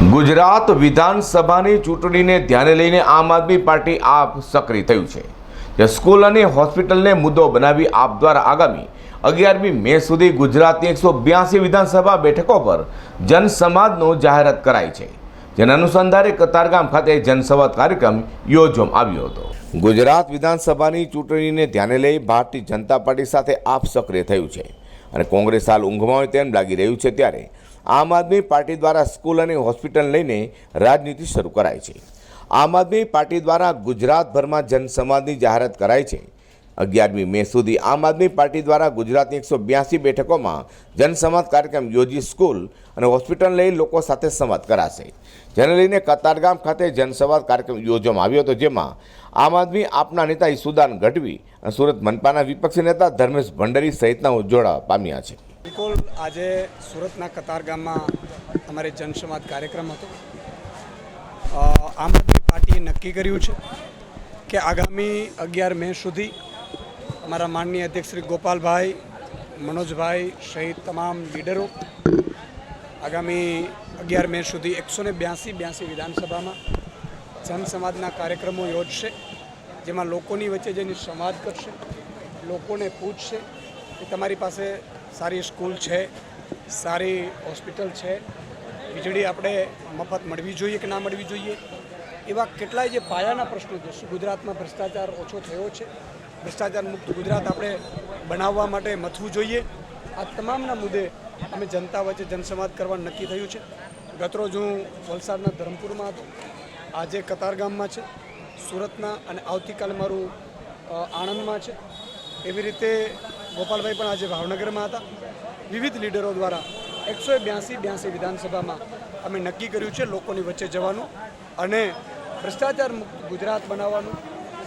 ગુજરાત વિધાનસભાની ચૂંટણીને ધ્યાને લઈને આમ આદમી પાર્ટી આપ સક્રિય થયું છે. સ્કૂલ અને હોસ્પિટલને મુદ્દો બનાવી આપ દ્વારા આગામી અગિયારમી મે સુધી ગુજરાતની એકસો બ્યાસી વિધાનસભા બેઠકો પર જનસંવાદનો જાહેરાત કરાઈ છે. જેના અનુસંધાને કતારગામ ખાતે જનસંવાદ કાર્યક્રમ યોજવામાં આવ્યો હતો. ગુજરાત વિધાનસભાની ચૂંટણીને ધ્યાને લઈ ભારતીય જનતા પાર્ટી સાથે આપ સક્રિય થયું છે અને કોંગ્રેસ હાલ ઊંઘમાં હોય તેમ લાગી રહ્યું છે ત્યારે આમ આદમી પાર્ટી દ્વારા સ્કૂલ અને હોસ્પિટલ લઈને રાજનીતિ શરૂ કરાય છે. આમ આદમી પાર્ટી દ્વારા ગુજરાતભરમાં જનસંવાદની જાહેરાત કરાઈ છે. અગિયારમી મે સુધી આમ આદમી પાર્ટી દ્વારા ગુજરાતની એકસો બ્યાસી બેઠકોમાં જનસંવાદ કાર્યક્રમ યોજી સ્કૂલ અને હોસ્પિટલ લઈ લોકો સાથે સંવાદ કરાશે. જેને લઈને કતારગામ ખાતે જનસંવાદ કાર્યક્રમ યોજવામાં આવ્યો હતો, જેમાં આમ આદમી આપના નેતા ઈસુદાન ગઢવી અને સુરત મનપાના વિપક્ષી નેતા ધર્મેશ ભંડારી સહિતના જોડાવા પામ્યા છે. બિલકુલ આજે સુરતના કતાર ગામમાં અમારે જનસંવાદ કાર્યક્રમ હતો. આમ આદમી પાર્ટીએ નક્કી કર્યું છે કે આગામી અગિયાર મે સુધી અમારા માનનીય અધ્યક્ષ શ્રી ગોપાલભાઈ, મનોજભાઈ સહિત તમામ લીડરો આગામી અગિયાર મે સુધી એકસો ને બ્યાસી બ્યાસી વિધાનસભામાં જનસંવાદના કાર્યક્રમો યોજશે, જેમાં લોકોની વચ્ચે જઈને સંવાદ કરશે, લોકોને પૂછશે કે તમારી પાસે સારી સ્કૂલ છે, સારી હોસ્પિટલ છે. વીજળી આપણે મફત મળવી જોઈએ કે ના મળવી જોઈએ? એવા કેટલાય જે પાયાના પ્રશ્નો છે, શું ગુજરાતમાં ભ્રષ્ટાચાર ઓછો થયો છે? ભ્રષ્ટાચાર મુક્ત ગુજરાત આપણે બનાવવા માટે મથવું જોઈએ? આ તમામના મુદ્દે અમે જનતા વચ્ચે જનસંવાદ કરવાનું નક્કી થયું છે. ગતરોજ હું વલસાડના ધરમપુરમાં હતો. આજે કતારગામમાં છે. સુરતના અને આવતીકાલે મારું આણંદમાં છે. એવી રીતે ગોપાલભાઈ પણ આજે ભાવનગરમાં હતા. વિવિધ લીડરો દ્વારા એકસો બ્યાસી બ્યાસી વિધાનસભામાં અમે નક્કી કર્યું છે લોકોની વચ્ચે જવાનું અને ભ્રષ્ટાચાર મુક્ત ગુજરાત બનાવવાનું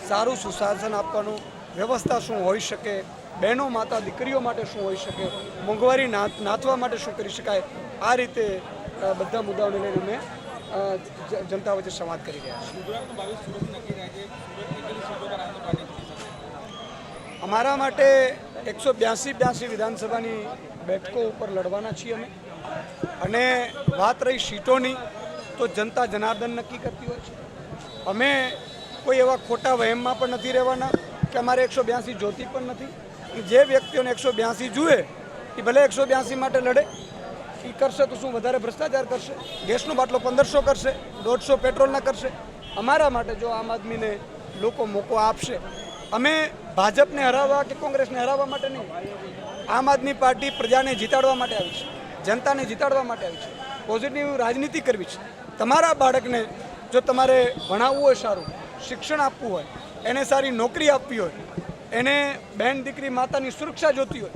સારું સુશાસન આપવાનું વ્યવસ્થા શું હોઈ શકે બહેનો માતા દીકરીઓ માટે શું હોઈ શકે મોંઘવારી નાથ નાથવા માટે શું કરી શકાય આ રીતે બધા મુદ્દાઓને લઈને અમે જનતા વચ્ચે સંવાદ કરી રહ્યા છીએ. અમારા માટે એકસો બ્યાસી બ્યાસી વિધાનસભાની બેઠકો ઉપર લડવાના છીએ અમે. અને વાત રહી સીટોની, તો જનતા જનાર્દન નક્કી કરતી હોય છે. અમે કોઈ એવા ખોટા વહેમમાં પણ નથી રહેવાના કે અમારે એકસો બ્યાસી જોતી પણ નથી. જે વ્યક્તિઓને એકસો બ્યાસી જુએ, એ ભલે એકસો બ્યાસી માટે લડે, એ કરશે તો શું, વધારે ભ્રષ્ટાચાર કરશે? ગેસનો બાટલો પંદરસો કરશે, દોઢસો પેટ્રોલના કરશે? અમારા માટે જો આમ આદમીને લોકો મોકો આપશે, અમે ભાજપને હરાવવા કે કોંગ્રેસને હરાવવા માટે નહીં. આમ આદમી પાર્ટી પ્રજાને જીતાડવા માટે આવી છે. જનતાને જીતાડવા માટે આવી છે. પોઝિટિવ રાજનીતિ કરવી છે. તમારા બાળકને જો તમારે ભણાવવું હોય સારું, શિક્ષણ આપવું હોય, એને સારી નોકરી આપવી હોય, એને બહેન દીકરી માતાની સુરક્ષા જોતી હોય,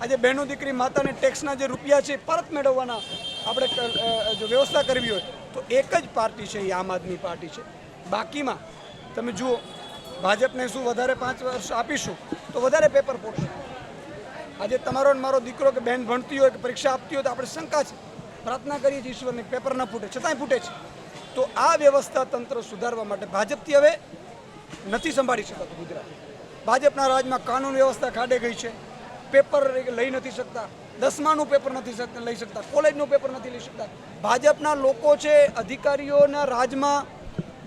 આજે બહેનો દીકરી માતાને ટેક્સના જે રૂપિયા છે પરત મેળવવાના આપણે જો વ્યવસ્થા કરવી હોય, તો એક જ પાર્ટી છે એ આમ આદમી પાર્ટી છે. બાકીમાં તમે જુઓ ભાજપને શું વધારે પાંચ વર્ષ આપીશું, તો વધારે પેપર પડશે. આજે તમારો ને મારો દીકરો કે બહેન ભણતી હોય કે પરીક્ષા આપતી હોય તો આપણે શંકા છે. પ્રાર્થના કરીએ છીએ ઈશ્વરને પેપર ન ફૂટે, છતાંય ફૂટે છે. તો આ વ્યવસ્થા તંત્ર સુધારવા માટે ભાજપથી હવે નથી સંભાળી શકાતું ગુજરાત. ભાજપના રાજમાં કાનૂન વ્યવસ્થા ખાડે ગઈ છે. પેપર લઈ નથી શકતા, દસમાનું પેપર નથી લઈ શકતા, કોલેજનું પેપર નથી લઈ શકતા. ભાજપના લોકો છે, અધિકારીઓના રાજમાં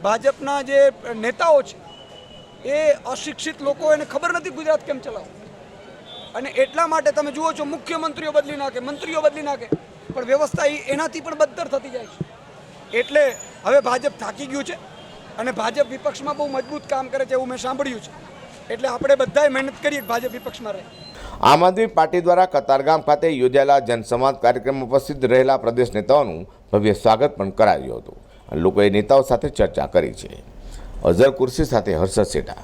ભાજપના જે નેતાઓ છે એ અશિક્ષિત લોકો એને ખબર નથી ગુજરાત કેમ ચલાવવું અને એટલા માટે તમે જુઓ છો મુખ્યમંત્રીઓ બદલી નાખે, મંત્રીઓ બદલી નાખે. પણ વ્યવસ્થા એનાથી પણ બદતર થતી જાય છે. એટલે હવે ભાજપ થાકી ગયું છે અને ભાજપ વિપક્ષમાં બહુ મજબૂત કામ કરે છે એવું મેં સાંભળ્યું છે. એટલે આપણે બધાએ મહેનત કરીએ ભાજપ વિપક્ષમાં રહે. આમ આદમી પાર્ટી દ્વારા કતારગામ ખાતે યોજાયેલા જનસંવાદ કાર્યક્રમમાં ઉપસ્થિત રહેલા પ્રદેશ નેતાઓનું ભવ્ય સ્વાગત પણ કરાયું હતું. લોકોએ નેતાઓ સાથે ચર્ચા કરી છે. અઝર કુર્સી સાથે હર્ષદ સેઠા